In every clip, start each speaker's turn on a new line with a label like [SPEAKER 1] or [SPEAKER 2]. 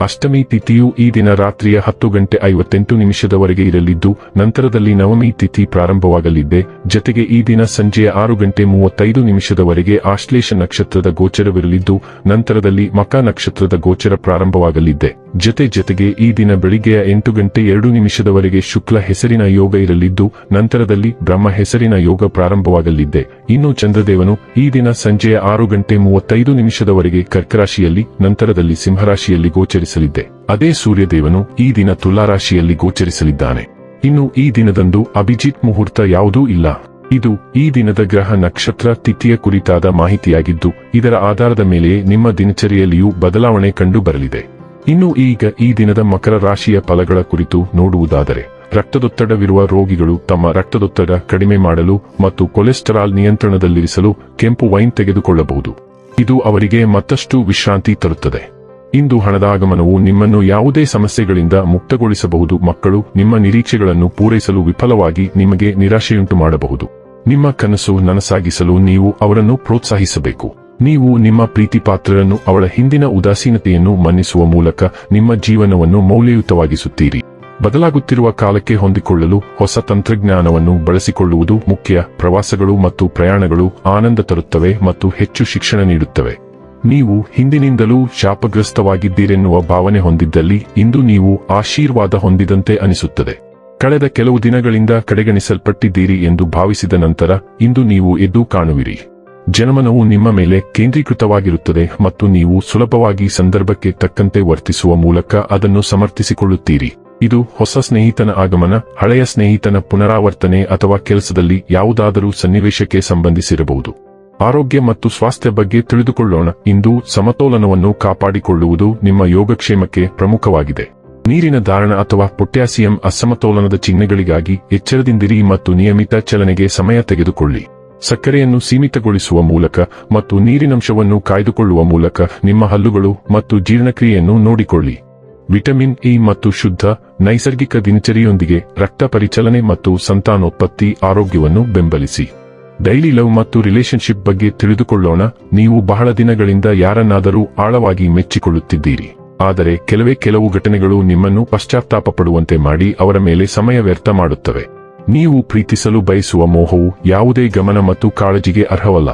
[SPEAKER 1] ಅಷ್ಟಮಿ ತಿಥಿಯು ಈ ದಿನ ರಾತ್ರಿಯ ಹತ್ತು ಗಂಟೆ ಐವತ್ತೆಂಟು ನಿಮಿಷದವರೆಗೆ ಇರಲಿದ್ದು, ನಂತರದಲ್ಲಿ ನವಮಿ ತಿಥಿ ಪ್ರಾರಂಭವಾಗಲಿದೆ. ಜತೆಗೆ ಈ ದಿನ ಸಂಜೆಯ ಆರು ಗಂಟೆ ಮೂವತ್ತೈದು ನಿಮಿಷದವರೆಗೆ ಆಶ್ಲೇಷ ನಕ್ಷತ್ರದ ಗೋಚರವಿರಲಿದ್ದು, ನಂತರದಲ್ಲಿ ಮಕ ನಕ್ಷತ್ರದ ಗೋಚರ ಪ್ರಾರಂಭವಾಗಲಿದೆ. ಜತೆ ಜತೆಗೆ ಈ ದಿನ ಬೆಳಿಗ್ಗೆಯ ಎಂಟು ಗಂಟೆ ಎರಡು ನಿಮಿಷದವರೆಗೆ ಶುಕ್ಲ ಹೆಸರಿನ ಯೋಗ ಇರಲಿದ್ದು, ನಂತರದಲ್ಲಿ ಬ್ರಹ್ಮ ಹೆಸರಿನ ಯೋಗ ಪ್ರಾರಂಭವಾಗಲಿದೆ ಇನ್ನು ಚಂದ್ರದೇವನು ಈ ದಿನ ಸಂಜೆಯ ಆರು ಗಂಟೆ ಮೂವತ್ತೈದು ನಿಮಿಷದವರೆಗೆ ಕರ್ಕರಾಶಿಯಲ್ಲಿ, ನಂತರದಲ್ಲಿ ಸಿಂಹರಾಶಿಯಲ್ಲಿ ಗೋಚರಿಸಲಿದ್ದೆ. ಅದೇ ಸೂರ್ಯದೇವನು ಈ ದಿನ ತುಲಾರಾಶಿಯಲ್ಲಿ ಗೋಚರಿಸಲಿದ್ದಾನೆ. ಇನ್ನು ಈ ದಿನದಂದು ಅಭಿಜಿತ್ ಮುಹೂರ್ತ ಯಾವುದೂ ಇಲ್ಲ. ಇದು ಈ ದಿನದ ಗ್ರಹ ನಕ್ಷತ್ರ ತಿಥಿಯ ಕುರಿತಾದ ಮಾಹಿತಿಯಾಗಿದ್ದು, ಇದರ ಆಧಾರದ ಮೇಲೆಯೇ ನಿಮ್ಮ ದಿನಚರಿಯಲ್ಲಿಯೂ ಬದಲಾವಣೆ ಕಂಡು ಬರಲಿದೆ. ಇನ್ನು ಈಗ ಈ ದಿನದ ಮಕರ ರಾಶಿಯ ಫಲಗಳ ಕುರಿತು ನೋಡುವುದಾದರೆ, ರಕ್ತದೊತ್ತಡವಿರುವ ರೋಗಿಗಳು ತಮ್ಮ ರಕ್ತದೊತ್ತಡ ಕಡಿಮೆ ಮಾಡಲು ಮತ್ತು ಕೊಲೆಸ್ಟರಾಲ್ ನಿಯಂತ್ರಣದಲ್ಲಿರಿಸಲು ಕೆಂಪು ವೈನ್ ತೆಗೆದುಕೊಳ್ಳಬಹುದು. ಇದು ಅವರಿಗೆ ಮತ್ತಷ್ಟು ವಿಶ್ರಾಂತಿ ತರುತ್ತದೆ. ಇಂದು ಹಣದ ಆಗಮನವು ನಿಮ್ಮನ್ನು ಯಾವುದೇ ಸಮಸ್ಯೆಗಳಿಂದ ಮುಕ್ತಗೊಳಿಸಬಹುದು. ಮಕ್ಕಳು ನಿಮ್ಮ ನಿರೀಕ್ಷೆಗಳನ್ನು ಪೂರೈಸಲು ವಿಫಲವಾಗಿ ನಿಮಗೆ ನಿರಾಶೆಯುಂಟು ಮಾಡಬಹುದು ನಿಮ್ಮ ಕನಸು ನನಸಾಗಿಸಲು ನೀವು ಅವರನ್ನು ಪ್ರೋತ್ಸಾಹಿಸಬೇಕು. ನೀವು ನಿಮ್ಮ ಪ್ರೀತಿಪಾತ್ರರನ್ನು ಅವಳ ಹಿಂದಿನ ಉದಾಸೀನತೆಯನ್ನು ಮನ್ನಿಸುವ ಮೂಲಕ ನಿಮ್ಮ ಜೀವನವನ್ನು ಮೌಲ್ಯಯುತವಾಗಿಸುತ್ತೀರಿ. ಬದಲಾಗುತ್ತಿರುವ ಕಾಲಕ್ಕೆ ಹೊಂದಿಕೊಳ್ಳಲು ಹೊಸ ತಂತ್ರಜ್ಞಾನವನ್ನು ಬಳಸಿಕೊಳ್ಳುವುದು ಮುಖ್ಯ. ಪ್ರವಾಸಗಳು ಮತ್ತು ಪ್ರಯಾಣಗಳು ಆನಂದ ತರುತ್ತವೆ ಮತ್ತು ಹೆಚ್ಚು ಶಿಕ್ಷಣ ನೀಡುತ್ತವೆ. ನೀವು ಹಿಂದಿನಿಂದಲೂ ಶಾಪಗ್ರಸ್ತವಾಗಿದ್ದೀರೆನ್ನುವ ಭಾವನೆ ಹೊಂದಿದ್ದಲ್ಲಿ ಇಂದು ನೀವು ಆಶೀರ್ವಾದ ಹೊಂದಿದಂತೆ ಅನಿಸುತ್ತದೆ. ಕಳೆದ ಕೆಲವು ದಿನಗಳಿಂದ ಕಡೆಗಣಿಸಲ್ಪಟ್ಟಿದ್ದೀರಿ ಎಂದು ಭಾವಿಸಿದ ನಂತರ ಇಂದು ನೀವು ಎದ್ದು ಕಾಣುವಿರಿ. ಜನಮನವು ನಿಮ್ಮ ಮೇಲೆ ಕೇಂದ್ರೀಕೃತವಾಗಿರುತ್ತದೆ ಮತ್ತು ನೀವು ಸುಲಭವಾಗಿ ಸಂದರ್ಭಕ್ಕೆ ತಕ್ಕಂತೆ ವರ್ತಿಸುವ ಮೂಲಕ ಅದನ್ನು ಸಮರ್ಥಿಸಿಕೊಳ್ಳುತ್ತೀರಿ. ಇದು ಹೊಸ ಸ್ನೇಹಿತನ ಆಗಮನ, ಹಳೆಯ ಸ್ನೇಹಿತನ ಪುನರಾವರ್ತನೆ ಅಥವಾ ಕೆಲಸದಲ್ಲಿ ಯಾವುದಾದರೂ ಸನ್ನಿವೇಶಕ್ಕೆ ಸಂಬಂಧಿಸಿರಬಹುದು. ಆರೋಗ್ಯ ಮತ್ತು ಸ್ವಾಸ್ಥ್ಯ ಬಗ್ಗೆ ತಿಳಿದುಕೊಳ್ಳೋಣ. ಇಂದು ಸಮತೋಲನವನ್ನು ಕಾಪಾಡಿಕೊಳ್ಳುವುದು ನಿಮ್ಮ ಯೋಗಕ್ಷೇಮಕ್ಕೆ ಪ್ರಮುಖವಾಗಿದೆ. ನೀರಿನ ಧಾರಣ ಅಥವಾ ಪೊಟ್ಯಾಸಿಯಂ ಅಸಮತೋಲನದ ಚಿಹ್ನೆಗಳಿಗಾಗಿ ಎಚ್ಚರದಿಂದಿರಿ ಮತ್ತು ನಿಯಮಿತ ಚಲನೆಗೆ ಸಮಯ ತೆಗೆದುಕೊಳ್ಳಿ. ಸಕ್ಕರೆಯನ್ನು ಸೀಮಿತಗೊಳಿಸುವ ಮೂಲಕ ಮತ್ತು ನೀರಿನಂಶವನ್ನು ಕಾಯ್ದುಕೊಳ್ಳುವ ಮೂಲಕ ನಿಮ್ಮ ಹಲ್ಲುಗಳು ಮತ್ತು ಜೀರ್ಣಕ್ರಿಯೆಯನ್ನು ನೋಡಿಕೊಳ್ಳಿ. ವಿಟಮಿನ್ ಇ ಮತ್ತು ಶುದ್ಧ, ನೈಸರ್ಗಿಕ ದಿನಚರಿಯೊಂದಿಗೆ ರಕ್ತ ಪರಿಚಲನೆ ಮತ್ತು ಸಂತಾನೋತ್ಪತ್ತಿ ಆರೋಗ್ಯವನ್ನು ಬೆಂಬಲಿಸಿ. ಡೈಲಿ ಲವ್ ಮತ್ತು ರಿಲೇಶನ್ಶಿಪ್ ಬಗ್ಗೆ ತಿಳಿದುಕೊಳ್ಳೋಣ. ನೀವು ಬಹಳ ದಿನಗಳಿಂದ ಯಾರನ್ನಾದರೂ ಆಳವಾಗಿ ಮೆಚ್ಚಿಕೊಳ್ಳುತ್ತಿದ್ದೀರಿ. ಆದರೆ ಕೆಲವೇ ಕೆಲವು ಘಟನೆಗಳು ನಿಮ್ಮನ್ನು ಪಶ್ಚಾತ್ತಾಪ ಪಡುವಂತೆ ಮಾಡಿ ಅವರ ಮೇಲೆ ಸಮಯ ವ್ಯರ್ಥ ಮಾಡುತ್ತವೆ. ನೀವು ಪ್ರೀತಿಸಲು ಬಯಸುವ ಮೋಹವು ಯಾವುದೇ ಗಮನ ಮತ್ತು ಕಾಳಜಿಗೆ ಅರ್ಹವಲ್ಲ.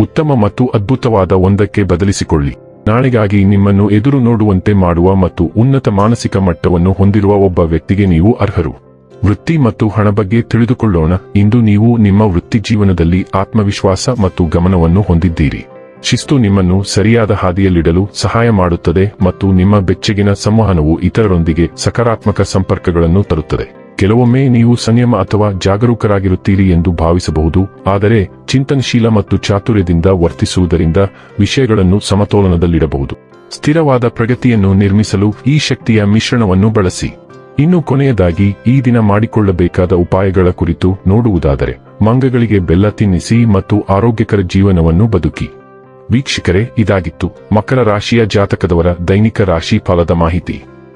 [SPEAKER 1] ಉತ್ತಮ ಮತ್ತು ಅದ್ಭುತವಾದ ಒಂದಕ್ಕೆ ಬದಲಿಸಿಕೊಳ್ಳಿ. ನಾಳೆಗಾಗಿ ನಿಮ್ಮನ್ನು ಎದುರು ನೋಡುವಂತೆ ಮಾಡುವ ಮತ್ತು ಉನ್ನತ ಮಾನಸಿಕ ಮಟ್ಟವನ್ನು ಹೊಂದಿರುವ ಒಬ್ಬ ವ್ಯಕ್ತಿಗೆ ನೀವು ಅರ್ಹರು. ವೃತ್ತಿ ಮತ್ತು ಹಣ ಬಗ್ಗೆ ತಿಳಿದುಕೊಳ್ಳೋಣ. ಇಂದು ನೀವು ನಿಮ್ಮ ವೃತ್ತಿ ಜೀವನದಲ್ಲಿ ಆತ್ಮವಿಶ್ವಾಸ ಮತ್ತು ಗಮನವನ್ನು ಹೊಂದಿದ್ದೀರಿ. ಶಿಸ್ತು ನಿಮ್ಮನ್ನು ಸರಿಯಾದ ಹಾದಿಯಲ್ಲಿಡಲು ಸಹಾಯ ಮಾಡುತ್ತದೆ ಮತ್ತು ನಿಮ್ಮ ಬೆಚ್ಚಗಿನ ಸಂವಹನವು ಇತರರೊಂದಿಗೆ ಸಕಾರಾತ್ಮಕ ಸಂಪರ್ಕಗಳನ್ನು ತರುತ್ತದೆ. ಕೆಲವೊಮ್ಮೆ ನೀವು ಸಂಯಮ ಅಥವಾ ಜಾಗರೂಕರಾಗಿರುತ್ತೀರಿ ಎಂದು ಭಾವಿಸಬಹುದು, ಆದರೆ ಚಿಂತನಶೀಲ ಮತ್ತು ಚಾತುರ್ಯದಿಂದ ವರ್ತಿಸುವುದರಿಂದ ವಿಷಯಗಳನ್ನು ಸಮತೋಲನದಲ್ಲಿಡಬಹುದು. ಸ್ಥಿರವಾದ ಪ್ರಗತಿಯನ್ನು ನಿರ್ಮಿಸಲು ಈ ಶಕ್ತಿಯ ಮಿಶ್ರಣವನ್ನು ಬಳಸಿ. ಇನ್ನು ಕೊನೆಯದಾಗಿ, ಈ ದಿನ ಮಾಡಿಕೊಳ್ಳಬೇಕಾದ ಉಪಾಯಗಳ ಕುರಿತು ನೋಡುವುದಾದರೆ, ಮಂಗಗಳಿಗೆ ಬೆಲ್ಲ ತಿನ್ನಿಸಿ ಮತ್ತು ಆರೋಗ್ಯಕರ ಜೀವನವನ್ನು ಬದುಕಿ. ವೀಕ್ಷಕರೇ, ಇದಾಗಿತ್ತು ಮಕರ ರಾಶಿಯ ಜಾತಕದವರ ದೈನಿಕ ರಾಶಿ ಫಲದ ಮಾಹಿತಿ.